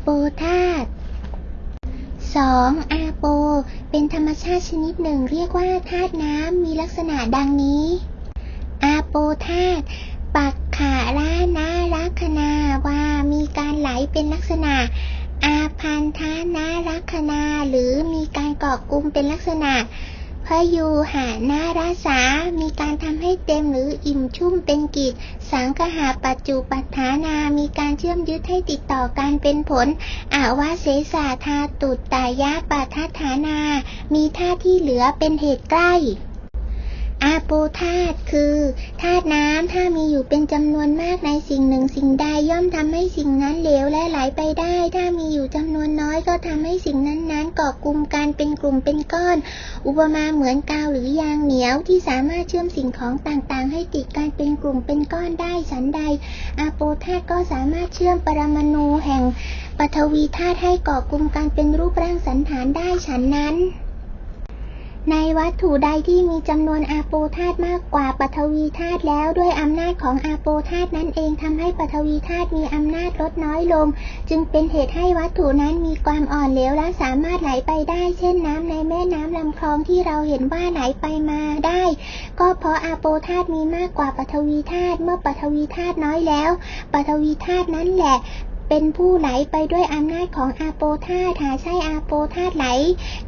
โปธาตุ 2. อาโป เป็นธรรมชาติชนิดหนึ่งเรียกว่าธาตุน้ำมีลักษณะดังนี้อาโปธาตุปักขารานาลัคนาว่ามีการไหลเป็นลักษณะ อาพันธานาลัคนาหรือมีการเกาะกลุ่มเป็นลักษณะ พยูหานาราสา มีการทำให้เต็มหรืออิ่มชุ่มเป็นกิจ สังคหาปัจจุปัฏฐานา มีการเชื่อมยึดให้ติดต่อการเป็นผล อาวาเสสาธาตุตตายะปัฏฐานา มีท่าที่เหลือเป็นเหตุใกล้ อาโปธาตุคือธาตุน้ำถ้ามีอยู่เป็นจำนวนมากในสิ่งหนึ่งสิ่งใดย่อมทำให้สิ่งนั้นเหลวและไหลไปได้ ถ้ามีอยู่จำนวนน้อยก็ทำให้สิ่งนั้นๆเกาะกลุ่มกันเป็นกลุ่มเป็นก้อน อุปมาเหมือนกาวหรือยางเหนียวที่สามารถเชื่อมสิ่งของต่างๆ ให้ติดกันเป็นกลุ่มเป็นก้อนได้ฉันใด อาโปธาตุก็สามารถเชื่อมปรมาณูแห่งปฐวีธาตุให้เกาะกลุ่มกันเป็นรูปร่างสันฐานได้ฉันนั้น ในวัตถุใดที่มีจำนวนอาโปธาตุมากกว่าปฐวีธาตุแล้วด้วยอำนาจของอาโปธาตุนั้นเองทำให้ปฐวีธาตุมีอำนาจลดน้อยลง จึงเป็นเหตุให้วัตถุนั้นมีความอ่อนเหลวและสามารถไหลไปได้ เช่นน้ำในแม่น้ำลำคลองที่เราเห็นว่าไหลไปมาได้ ก็เพราะอาโปธาตุมีมากกว่าปฐวีธาตุเมื่อปฐวีธาตุน้อยแล้วปฐวีธาตุนั้นแหละ เป็นผู้ไหลไปด้วยอำนาจของอาโปธาตุหาใช่อาโปธาตุไหล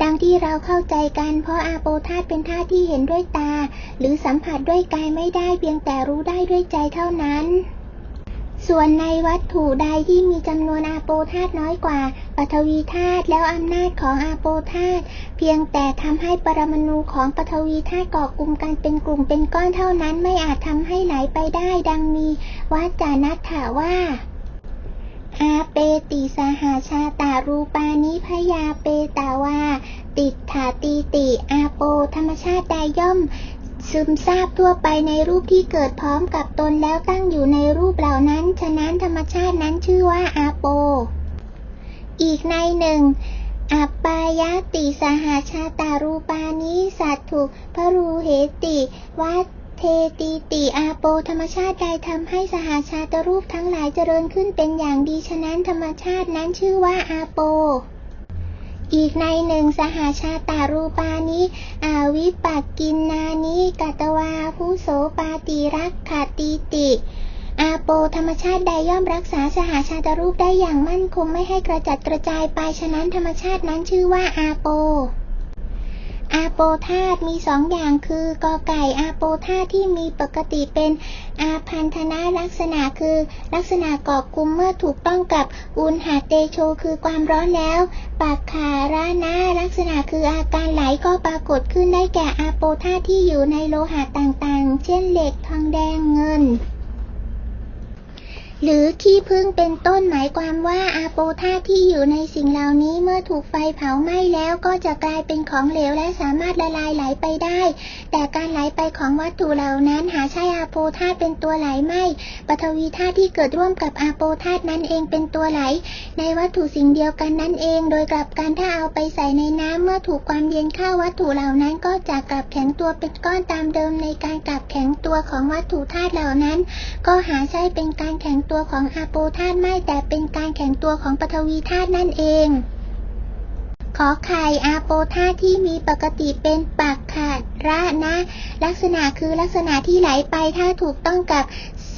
ดังที่เราเข้าใจกัน เพราะอาโปธาตุเป็นธาตุที่เห็นด้วยตา หรือสัมผัสด้วยกายไม่ได้เพียงแต่รู้ได้ด้วยใจเท่านั้นส่วนในวัตถุใดที่มีจำนวนอาโปธาตุน้อยกว่าปฐวีธาตุแล้วอำนาจของอาโปธาตุเพียงแต่ทำให้ปรมาณูของปฐวีธาตุก่อกลุ่มกันเป็นกลุ่มเป็นก้อนเท่านั้นไม่อาจทำให้ไหลไปได้ดังมีวัจานัตถาว่า อาเปติสหาชาตารูปานิพยาเปตาวาติดถาตีติอาโป ธรรมชาติใดย่อม ซึมซาบทั่วไปในรูปที่เกิดพร้อมกับตนแล้วตั้งอยู่ในรูปเหล่านั้น ฉะนั้นธรรมชาตินั้นชื่อว่าอาโป อีกในหนึ่งอัปปายติสหาชาตารูปานิสัตถุพรูเหติวัต เทติติอาโปธรรมชาติใดทำให้สหาชาตรูปทั้งหลายเจริญขึ้นเป็นอย่างดีฉะนั้นธรรมชาตินั้นชื่อว่าอาโป อีกในหนึ่งสหาชาตารูปานิอาวิปักกินนานิกัตวาผู้โสปาติรักขติติอาโปธรรมชาติใดย่อมรักษาสหาชาตรูปได้อย่างมั่นคงไม่ให้กระจัดกระจายไปฉะนั้นธรรมชาตินั้นชื่อว่าอาโป อาโปธาตมีสองอย่างคือกอไก่อาโปธาตที่มีปกติเป็นอาพันธนาลักษณะคือ ลักษณะกาะกลุ่มเมื่อถูกต้องกับอุณหเตโชคือความร้อนแล้วปากขารานาลักษณะคืออาการไหลก็ปรากฏขึ้นได้แก่อาโปธาตที่อยู่ในโลหะต่างๆ เช่นเหล็กทองแดงเงิน หรือขี้ผึ้งเป็นต้นหมายความว่าอาโปธาตุที่อยู่ในสิ่งเหล่านี้เมื่อถูกไฟเผาไหม้แล้วก็จะกลายเป็นของเหลวและสามารถละลายไหลไปได้ แต่การไหลไปของวัตถุเหล่านั้นหาใช่อาโปธาตุเป็นตัวไหลไม่ปฐวีธาตุที่เกิดร่วมกับอาโปธาตุนั้นเองเป็นตัวไหล ในวัตถุสิ่งเดียวกันนั่นเอง โดยกลับกันถ้าเอาไปใส่ในน้ำเมื่อถูกความเย็นเข้าวัตถุเหล่านั้นก็จะกลับแข็งตัวเป็นก้อนตามเดิมในการกลับแข็งตัวของวัตถุธาตุเหล่านั้น ก็หาใช่เป็นการแข็งตัวตัวของอาโปธาตุไม่แต่เป็นการแข็งตัวของปฐวีธาตุนั่นเอง อไข่อาโปธาที่มีปกติเป็นปักขาดระนะ ลักษณะคือลักษณะที่ไหลไปถ้าถูกต้องกับ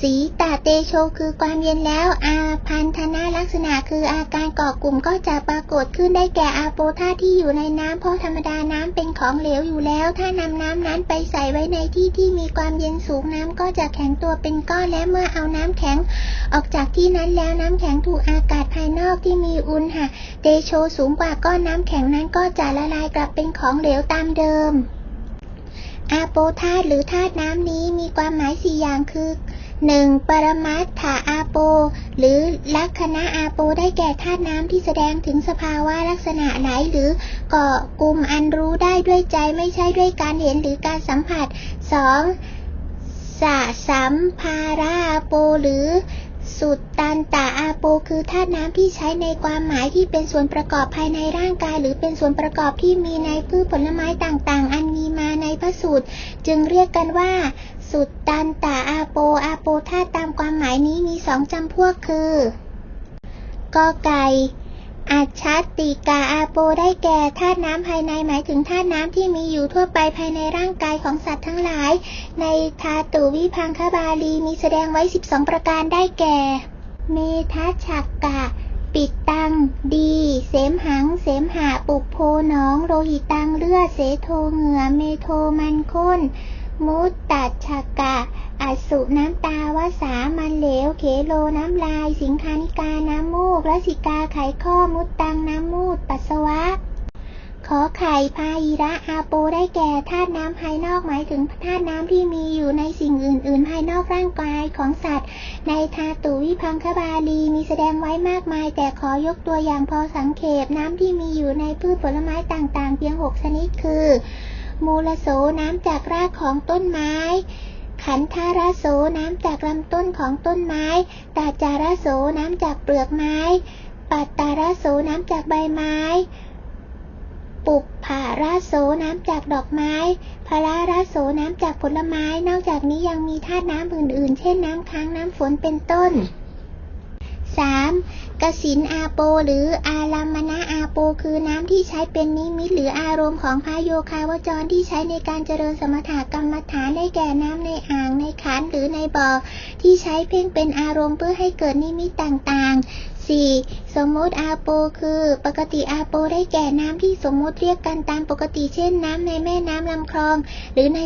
สีตาเตโชคือความเย็นแล้ว อาพันธนาลักษณะคืออาการก่อกลุ่มก็จะปรากฏขึ้นได้แก่อาโปธาที่อยู่ในน้ำเพราะธรรมดาน้ำเป็นของเหลวอยู่แล้ว ถ้านำน้ำนั้นไปใส่ไว้ในที่ที่มีความเย็นสูงน้ำก็จะแข็งตัวเป็นก้อนและเมื่อเอาน้ำแข็ง ออกจากที่นั้นแล้วน้ำแข็งถูกอากาศภายนอกที่มีอุณหะเตโชสูงกว่าก้อนน้ำแข็งนั้นก็จะละลายกลับเป็นของเหลวตามเดิม อาโปธาตุหรือธาตุน้ำนี้มีความหมายสี่อย่างคือ 1. ปรมัตถาอาโป หรือลักษณะอาโปได้แก่ธาตุน้ำที่แสดงถึงสภาวะลักษณะไหลหรือเกาะกลุ่มอันรู้ได้ด้วยใจไม่ใช่ด้วยการเห็นหรือการสัมผัส 2. สะสัมภาราอาโปหรือ สุดตันตาอาโปคือธาตุน้ำที่ใช้ในความหมายที่เป็นส่วนประกอบภายในร่างกาย หรือเป็นส่วนประกอบที่มีในพืชผลไม้ต่างๆ อันมีมาในพระสูตร จึงเรียกกันว่า สุดตันตาอาโปอาโปธาตุตามความหมายนี้มีสองจำพวกคือ กอไก่ อัจฉติกาอาโปได้แก่ธาตุน้ำภายในหมายถึงธาตุน้ำที่มีอยู่ทั่วไปภายในร่างกายของสัตว์ทั้งหลาย ในธาตุวิพังคบาลีมีแสดงไว้ 12 ประการได้แก่ เมทัชักกะ ปิดตัง ดี เสมหัง เสมหะ ปุกโพหนอง โลหิตังเลือด เสโทเหงื่อ เมโทมันข้น มุตตัดชักกะอสุน้ำตาวาสามันเหลว เขโลน้ำลาย สิง น้ำมูกลสิกาไขข้อมุตตังน้ำมูดปัสสาวะ ขอไข่พาหิระอาโปได้แก่ธาตุน้ำภายนอกหมายถึงธาตุน้ำที่มีอยู่ในสิ่งอื่น ๆ ภายนอกร่างกายของสัตว์ ในธาตุวิพังคบาลีมีแสดงไว้มากมาย แต่ขอยกตัวอย่างพอสังเขปน้ำที่มีอยู่ในพืชผลไม้ต่าง ๆ เพียงหกชนิดคือ มูลโสน้ำจากรากของต้นไม้ ขันธารโสน้ำจากลำต้นของต้นไม้ ตาจารโสน้ำจากเปลือกไม้ ปัตตารโสน้ำจากใบไม้ ปุบผาราโสน้ำจากดอกไม้พาราราโสน้ำจากผลไม้ นอกจากนี้ยังมีธาตุน้ำอื่นๆ เช่นน้ำค้างน้ำฝนเป็นต้น 3. กสินอาโปหรืออารามณะอาโป คือน้ำที่ใช้เป็นนิมิตหรืออารมณ์ของพระโยคาวจรที่ใช้ในการเจริญสมถกรรมฐานได้แก่น้ำในอ่างในขันหรือในบ่อที่ใช้เพ่งเป็นอารมณ์เพื่อให้เกิดนิมิตต่างๆ 4. สมมติอาโป คือ ปกติอาโปได้แก่น้ำที่สมมติเรียกกันตามปกติเช่นน้ำในแม่น้ำลำคลอง หรือใน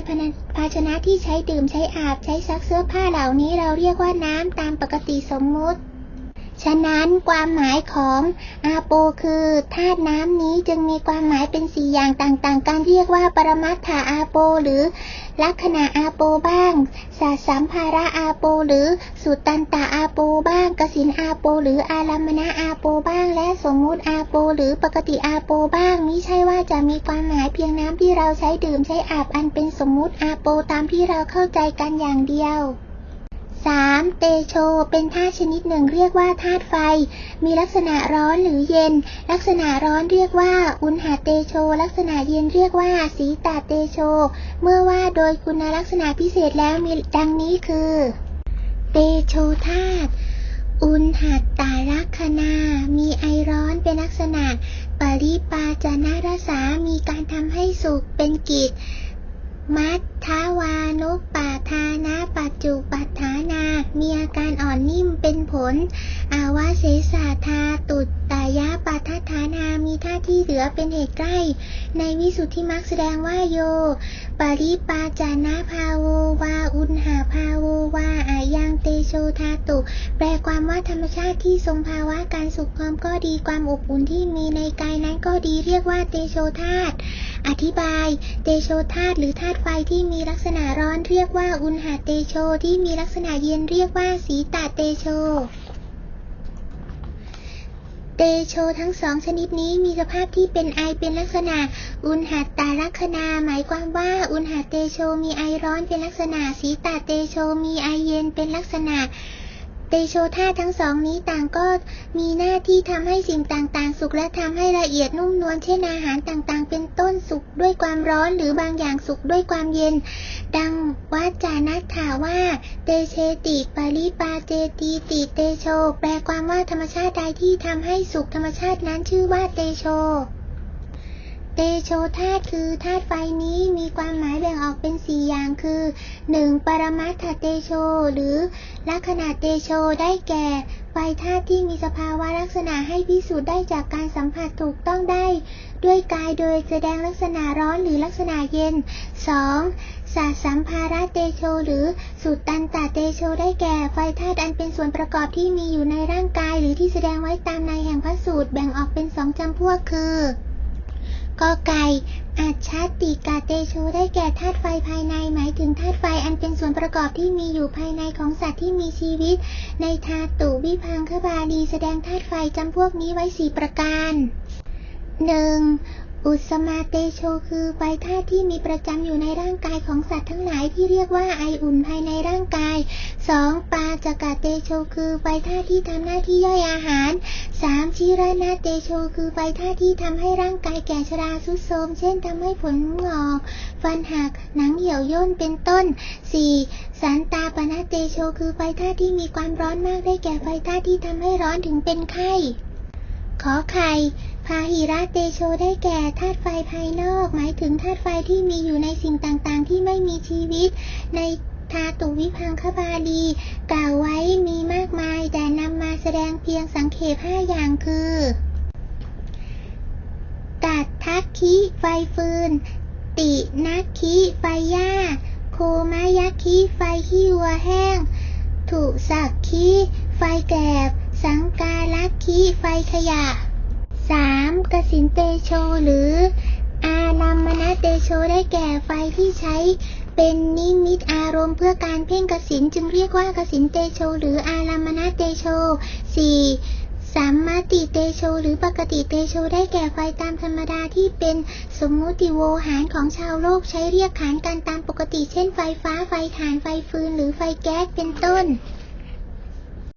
ภาชนะที่ใช้ดื่มใช้อาบใช้ซักเสื้อผ้าเหล่านี้เราเรียกว่าน้ำตามปกติสมมติ ฉะนั้นความหมายของอาโปคือธาตุน้ำนี้จึงมีความหมายเป็นสี่อย่างต่างๆ การเรียกว่าปรมัตถาอาโป หรือลักษณะอาโปบ้างสาสัมภาระอาโป หรือสุตันตาอาโปบ้าง กสินอาโป หรืออารามณะอาโปบ้าง และสมมุติอาโป หรือปกติอาโปบ้างมิใช่ว่าจะมีความหมายเพียงน้ำที่เราใช้ดื่มใช้อาบอันเป็นสมมุติอาโปตามที่เราเข้าใจกันอย่างเดียว 3. เตโช เป็นธาตุชนิดหนึ่งเรียกว่าธาตุไฟ มีลักษณะร้อนหรือเย็น ลักษณะร้อนเรียกว่า อุณหเตโช ลักษณะเย็นเรียกว่า สีตาเตโช เมื่อว่าโดยคุณลักษณะพิเศษแล้วมีดังนี้คือ เตโชธาตุอุณหัตตาลักษณา มีไอร้อนเป็นลักษณะ ปริปาจนารสามีการทำให้สุขเป็นกิจ มัททาวานุปาทานะปัจจุปัฏฐานา มีอาการอ่อนนิ่มเป็นผล อาวะเสสาธาตุายาปัฏฐานามีท่าที่เหลือเป็นเหตุใกล้ ในวิสุทธิมักแสดงว่าโย ปริปาจานาภาโววาอุณหาภาโววาอายังเตโชธาตุ แปลความว่าธรรมชาติที่ทรงภาวะการสุขความก็ดีความอบอุ่นที่มีในกายนั้นก็ดีเรียกว่าเตโชธาตุอธิบาย เตโชธาตุหรือธาตุไฟที่มีลักษณะร้อนเรียกว่าอุณหาเตโชที่มีลักษณะเย็นเรียกว่าสีตาเตโช เตโชทั้งสองชนิดนี้มีสภาพที่เป็นไอเป็นลักษณะ อุณหัตตาลักษณาหมายความว่าอุณหเตโชมีไอร้อนเป็นลักษณะสีตาเตโชมีไอเย็นเป็นลักษณะ เตโชธาทั้งสองนี้ต่างก็มีหน้าที่ทำให้สิ่งต่างๆ สุกและทำให้ละเอียดนุ่มนวลเช่นอาหารต่างๆ เป็นต้นสุกด้วยความร้อนหรือบางอย่างสุกด้วยความเย็น ดังวัจานัตถาว่า เตเชติปาริปาเจตีติเตโช แปลความว่าธรรมชาติใดที่ทำให้สุกธรรมชาตินั้นชื่อว่าเตโช เตโชธาตุคือธาตุไฟนี้มีความหมายแบ่งออกเป็นสี่อย่างคือ 1. ปรมัตถเตโช หรือลักษณะเตโชได้แก่ ไฟธาตุที่มีสภาวะลักษณะให้พิสูจน์ได้จากการสัมผัสถูกต้องได้ ด้วยกายโดยแสดงลักษณะร้อนหรือลักษณะเย็น 2. สาสัมภาระเตโช หรือสุตตันตเตโชได้แก่ ไฟธาตุอันเป็นส่วนประกอบที่มีอยู่ในร่างกาย หรือที่แสดงไว้ตามในแห่งพระสูตรแบ่งออกเป็นสองจำพวกคือ กอไก่อาจฉติกาเตโชได้แก่ธาตุไฟภายในหมายถึงธาตุไฟอันเป็นส่วนประกอบที่มีอยู่ภายในของสัตว์ที่มีชีวิต ในธาตุวิพังคบาลีแสดงธาตุไฟจำพวกนี้ไว้สี่ประการ 1. อุสมาเตโชคือไฟธาตุที่มีประจำอยู่ในร่างกายของสัตว์ทั้งหลายที่เรียกว่าไออุ่นภายในร่างกาย 2. ปาจกาเตโชคือไฟธาตุที่ทำหน้าที่ย่อยอาหารสามชิระนาเตโชคือไฟธาตุที่ทำให้ร่างกายแก่ชราทรุดโทมเช่นทำให้ผลงอกฟันหักหนังเหี่ยวย่นเป็นต้น 4. สันตาปนาเตโชคือไฟธาตุที่มีความร้อนมากได้แก่ไฟธาตุที่ทำให้ร้อนถึงเป็นไข้ขอไข่ พาหิระเตโชได้แก่ธาตุไฟภายนอก หมายถึงธาตุไฟที่มีอยู่ในสิ่งต่างๆ ที่ไม่มีชีวิต ในธาตุวิพังคบาลี กล่าวไว้มีมากมาย แต่นำมาแสดงเพียงสังเขปห้าอย่างคือกัดทักคิไฟฟืน ตินักคิไฟหญ้า โคมายะคิไฟขี้วัวแห้ง ถุสักคิไฟแกบ สังกาลักคิไฟขยะ 3. กสินเตโชหรือ อารัมมณเตโชได้แก่ไฟที่ใช้เป็นนิมิตอารมณ์เพื่อการเพ่งกสินจึงเรียกว่ากสินเตโชหรืออารัมณเตโช 4. สัมมาติเตโชหรือปกติเตโชได้แก่ไฟตามธรรมดาที่เป็นสมมุติโวหารของชาวโลกใช้เรียกขานกันตามปกติเช่นไฟฟ้าไฟถ่านไฟฟืนหรือไฟแก๊สเป็นต้น